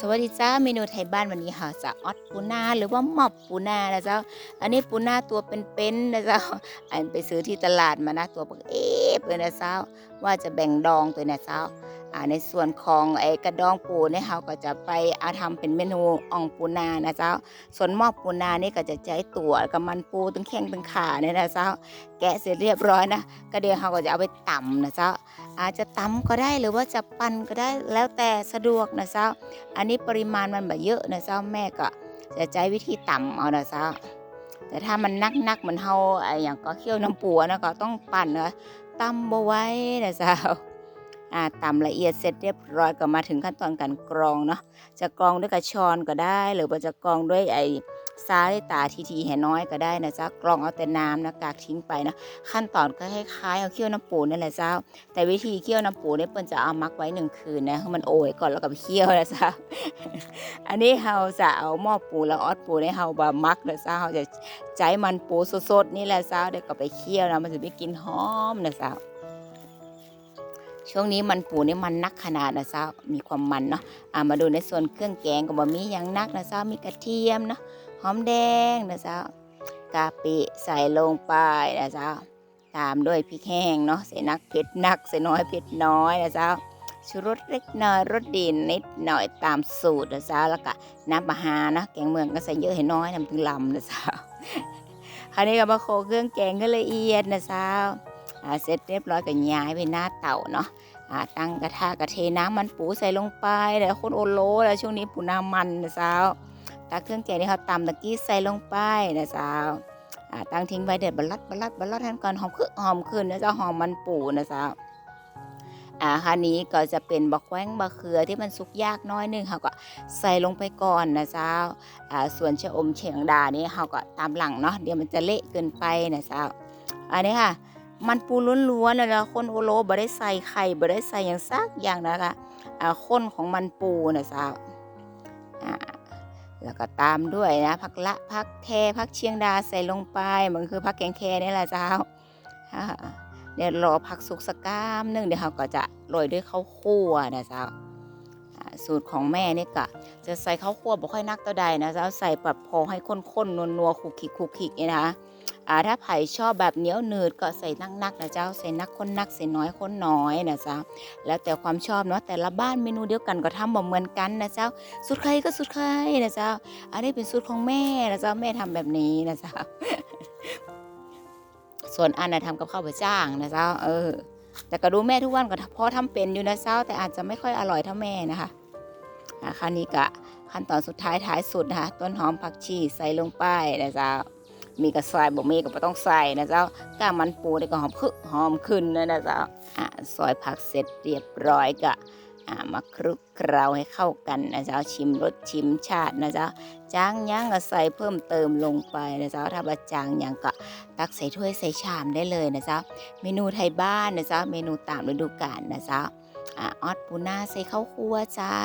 สวัสดีจ้าเมนูไทยบ้านวันนี้ค่ะจะออดปูนาหรือว่าหมอบปูนานะเจ้า อันนี้ปูนาตัวเป็นๆนะเจ้า อันไปซื้อที่ตลาดมานะตัวปักเอ๊ะเลยนะเจ้า ว่าจะแบ่งดองตัวนะเจ้า ในส่วนของไอ้กระดองปูเนี่ยเราก็จะไปเอาทำเป็นเมนูอ่องปูนานะเจ้า ส่วนหม้อปูนานี่ก็จะใช้ตัวกับมันปูตั้งแข้งตั้งขาเนี่ยนะเจ้า แกะเสร็จเรียบร้อยนะก็เดี๋ยวเราก็จะเอาไปตำนะเจ้า อาจจะตำก็ได้หรือว่าจะปั่นก็ได้แล้วแต่สะดวกนะเจ้า อันนี้ปริมาณมันแบบเยอะนะเจ้าแม่ก็จะใช้วิธีต่ำเอานะเจ้าแต่ถ้ามันนักนักๆเหมือนเฮาไอ้อย่างก็เคี่ยวน้ำปูนะก็ต้องปั่นนะตำบ่ไว้นะเจ้าอ่า ตำละเอียดเสร็จเรียบร้อยก็มาถึงขั้นตอนการกรองเนาะจะกรองด้วยกระชอนก็ได้ หรือว่าจะกรองด้วยไอ้ซาลิตาทีทีแห่น้อยก็ได้นะจ้ากรองเอาแต่น้ำนะกากทิ้งไปนะขั้นตอนก็คล้ายๆเอาเคี่ยวน้ำปูนั่นแหละเจ้า แต่วิธีเคี่ยวน้ำปูเนี่ยเปิ้นจะเอามักไว้หนึ่งคืนนะให้มันโอยก่อนแล้วก็ไปเคี่ยวนะจ้าอันนี้เฮาจะเอาหม้อปูแล้วออดปูในเฮาบามักนะจ้าเฮาจะใจมันปูสดๆนี่แหละเจ้าเดี๋ยวก็ไปเคี่ยวนะมันจะได้กลินหอมนะจ้า ช่วงนี้มันปูนี่มันนักขนาดนะเจ้ามีความมันเนาะอ่ามาดูในส่วนเครื่องแกงก็บ่มีหยังนักนะเจ้ามีกระเทียมเนาะหอมแดงนะเจ้ากะปิใส่ลงไปนะเจ้าตามด้วยพริกแห้งเนาะใส่นักเผ็ดนักใส่น้อยเผ็ดน้อยนะเจ้าชูรสเล็กน้อยรสดีนิดหน่อยตามสูตรนะเจ้าแล้วก็น้ำปลาฮานะแกงเมืองก็ใส่เยอะให้น้อยน้ำถึงลำนะเจ้าคราวนี้ก็มาโขลกเครื่องแกงก็ละเอียดนะเจ้าอ่า เสร็จเรียบร้อยก็ย้ายไปหน้าเต่าเนาะตั้งกระทะกระเทน้ำมันปูใส่ลงไปแล้วคนโอโลแล้วช่วงนี้ปูน้ำมันนะเจ้าตักเครื่องแกงที่เขาตำตะกี้ใส่ลงไปนะเจ้าอ่าตั้งทิ้งไว้เด็ดบลัดบลัดบลัดท่านก่อนหอมคือหอมขึ้นนะเจ้าหอมมันปูนะเจ้าอ่าคันนี้ก็จะเป็นบักแว้งบักเขือที่มันสุกยากน้อยนึงเขาก็ใส่ลงไปก่อนนะเจ้าอ่าส่วนชะอมเฉียงดานี่เขาก็ตามหลังเนาะเดี๋ยวมันจะเละเกินไปนะเจ้าอันนี้ค่ะ มันปูล้วนๆนะแล้วคนโอโลบ่ได้ใส่ไข่บ่ได้ใส่อย่างซักอย่างนะคะอ่าข้นของมันปูนะจ้าอ่าแล้วก็ตามด้วยนะผักละผักแคผักเชียงดาใส่ลงไปมันคือผักแกงแคนี่แหละเจ้าอ่าเดี๋ยวรอผักสุกสักกามนึงเดี๋ยวเราก็จะโรยด้วยข้าวคั่วนะเจ้าสูตรของแม่นี่ก็จะใส่ข้าวคั่วบ่ค่อยนักตัวใดนะเจ้าใส่แบบพอให้ข้นๆนัวๆคุกคิกคุกคิกนี่นะคะ อ่าถ้าไผ่ชอบแบบเหนียวหนืดก็ใส่นักๆนะเจ้าใส่นักคนนักใส่น้อยคนน้อยนะเจ้าแล้วแต่ความชอบเนาะแต่ละบ้านเมนูเดียวกันก็ทำบ่เหมือนกันนะเจ้าสูตรใครก็สูตรใครนะเจ้าอันนี้เป็นสูตรของแม่นะเจ้าแม่ทำแบบนี้นะเจ้าส่วนอันนะทำกับข้าวบะจ้างนะเจ้าเออ แต่ก็ดูแม่ทุกวันก็พอทำเป็นอยู่นะเจ้าแต่อาจจะไม่ค่อยอร่อยเท่าแม่นะคะอะคราวนี้ก็ขั้นตอนสุดท้ายท้ายสุดนะคะต้นหอมผักชีใส่ลงไปนะเจ้า มีกระใส่บ่มีก็บ่ต้องใส่นะเจ้าก้ามันปูนี่ก็หอมคึหอมขึ้นนะนะเจ้าอะซอยผักเสร็จเรียบร้อยก็อ่ามาคลุกเคล้าให้เข้ากันนะเจ้าชิมรสชิมชาตินะเจ้าจางยังก็ใส่เพิ่มเติมลงไปนะเจ้าถ้าบาจางยังก็ตักใส่ถ้วยใส่ชามได้เลยนะเจ้าเมนูไทยบ้านนะเจ้าเมนูตามฤดูกาลนะเจ้าอ่าออดปูนาใส่ข้าวคั่วเจ้า